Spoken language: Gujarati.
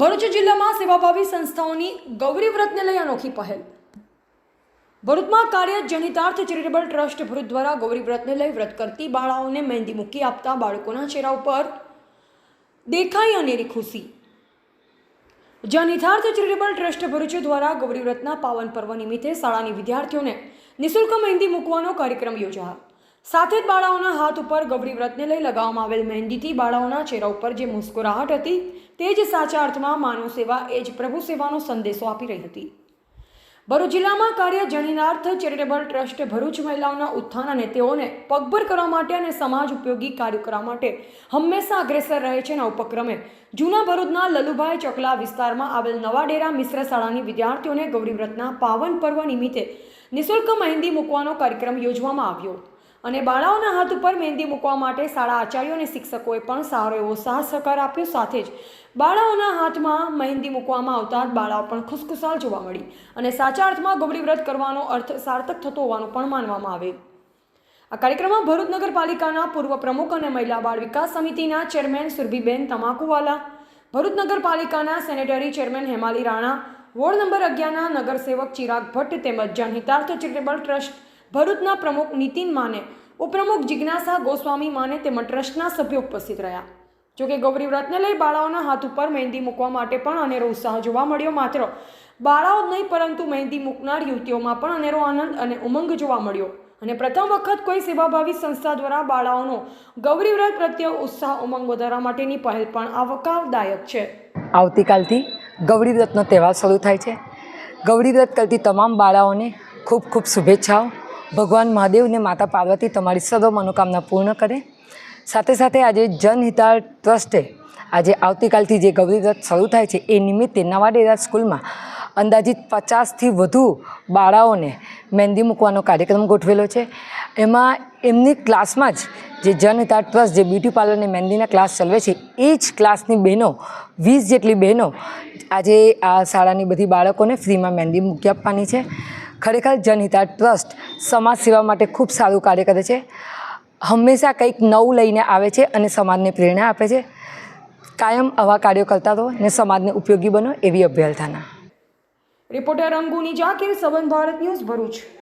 ભરૂચ જિલ્લામાં સેવાભાવી સંસ્થાઓની ગૌરી વ્રતને લઈ અનોખી પહેલ. ભરૂચમાં કાર્ય જનિતાર્થ ચેરિટેબલ ટ્રસ્ટ ભરૂચ દ્વારા ગૌરી વ્રતને લઈ વ્રત કરતી બાળાઓને મહેંદી મૂકી આપતા બાળકોના ચહેરા ઉપર દેખાઈ અનેરી ખુશી. જનિતાર્થ ચેરિટેબલ ટ્રસ્ટ ભરૂચ દ્વારા ગૌરી વ્રતના પાવન પર્વ નિમિત્તે શાળાની વિદ્યાર્થીઓને નિઃશુલ્ક મહેંદી મૂકવાનો કાર્યક્રમ યોજાયો. સાથે જ બાળાઓના હાથ ઉપર ગૌરી વ્રતને લઈ લગાવવામાં આવેલ મહેંદીથી બાળાઓના ચહેરા ઉપર જે મુસ્કુરાહટ હતી, તે જ સાચા અર્થમાં માનવ સેવા, એ જ પ્રભુ સેવાનો સંદેશો આપી રહી હતી. ભરૂચ જિલ્લામાં કાર્ય જણીનાર્થ ચેરિટેબલ ટ્રસ્ટ ભરૂચ મહિલાઓના ઉત્થાન અને તેઓને પગભર કરવા માટે અને સમાજ ઉપયોગી કાર્યો કરવા માટે હંમેશા અગ્રેસર રહે છે આ ઉપક્રમે જૂના ભરૂચના લલુભાઈ ચોકલા વિસ્તારમાં આવેલ નવા ડેરા મિશ્ર શાળાની વિદ્યાર્થીઓને ગૌરીવ્રતના પાવન પર્વ નિમિત્તે નિઃશુલ્ક મહેંદી મૂકવાનો કાર્યક્રમ યોજવામાં આવ્યો. અને બાળાઓના હાથ ઉપર મહેંદી મૂકવા માટે શાળા આચાર્યો અને શિક્ષકોએ પણ સારો એવો સાહસ સહકાર આપ્યો. સાથે જ બાળાઓના હાથમાં મહેંદી મૂકવામાં આવતા બાળાઓ પણ ખુશખુશાલ જોવા મળી અને સાચા અર્થમાં ગોબડી વ્રત કરવાનો અર્થ સાર્થક થતો હોવાનું પણ માનવામાં આવે. આ કાર્યક્રમમાં ભરૂચ નગરપાલિકાના પૂર્વ પ્રમુખ અને મહિલા બાળ વિકાસ સમિતિના ચેરમેન સુરભીબેન તમાકુવાલા, ભરૂચ નગરપાલિકાના sanitary chairman Hemali Rana, ward number અગિયારના નગરસેવક ચિરાગ ભટ્ટ તેમજ જનહિતાર્થ ચેરિટેબલ ટ્રસ્ટ ભરૂચના પ્રમુખ નીતિન માને, ઉપપ્રમુખ જિજ્ઞાસા ગોસ્વામી માને તેમજ ટ્રસ્ટના સભ્યો ઉપસ્થિત રહ્યા. જોકે ગૌરી વ્રતને લઈ બાળાઓના હાથ ઉપર મહેંદી મૂકવા માટે પણ અનેરો ઉત્સાહ જોવા મળ્યો માત્ર. બાળાઓ જ નહીં, પરંતુ મહેંદી મૂકનાર યુવતીઓમાં પણ અનેરો આનંદ અને ઉમંગ જોવા મળ્યો. અને પ્રથમ વખત કોઈ સેવાભાવી સંસ્થા દ્વારા બાળાઓનો ગૌરીવ્રત પ્રત્યે ઉત્સાહ, ઉમંગ વધારવા માટેની પહેલ પણ આવકારદાયક છે. આવતીકાલથી ગૌરીવ્રતનો તહેવાર શરૂ થાય છે. ગૌરી વ્રત કરતી તમામ બાળાઓને ખૂબ ખૂબ શુભેચ્છાઓ. ભગવાન મહાદેવને માતા પાર્વતી તમારી સર્વ મનોકામના પૂર્ણ કરે. સાથે સાથે આજે જનહિતાળ ટ્રસ્ટે આજે આવતીકાલથી જે ગૌરી વ્રત શરૂ થાય છે, એ નિમિત્તે નવાડેરા સ્કૂલમાં અંદાજિત પચાસથી વધુ બાળાઓને મહેંદી મૂકવાનો કાર્યક્રમ ગોઠવેલો છે. એમાં એમની ક્લાસમાં જ જે જનહિતા ટ્રસ્ટ, જે બ્યુટી પાર્લર અને મહેંદીના ક્લાસ ચલાવે છે, એ જ ક્લાસની બહેનો, વીસ જેટલી બહેનો આજે આ શાળાની બધી બાળકોને ફ્રીમાં મહેંદી મૂકી આપવાની છે. ખરેખર જનહિતા ટ્રસ્ટ સમાજ સેવા માટે ખૂબ સારું કાર્ય કરે છે. હંમેશા કંઈક નવું લઈને આવે છે અને સમાજને પ્રેરણા આપે છે. કાયમ આવા કાર્યો કરતા રહો ને સમાજને ઉપયોગી બનો એવી અભ્યર્થના. રિપોર્ટર અંગુની જાકીર સંબંધ ભારત ન્યૂઝ ભરૂચ.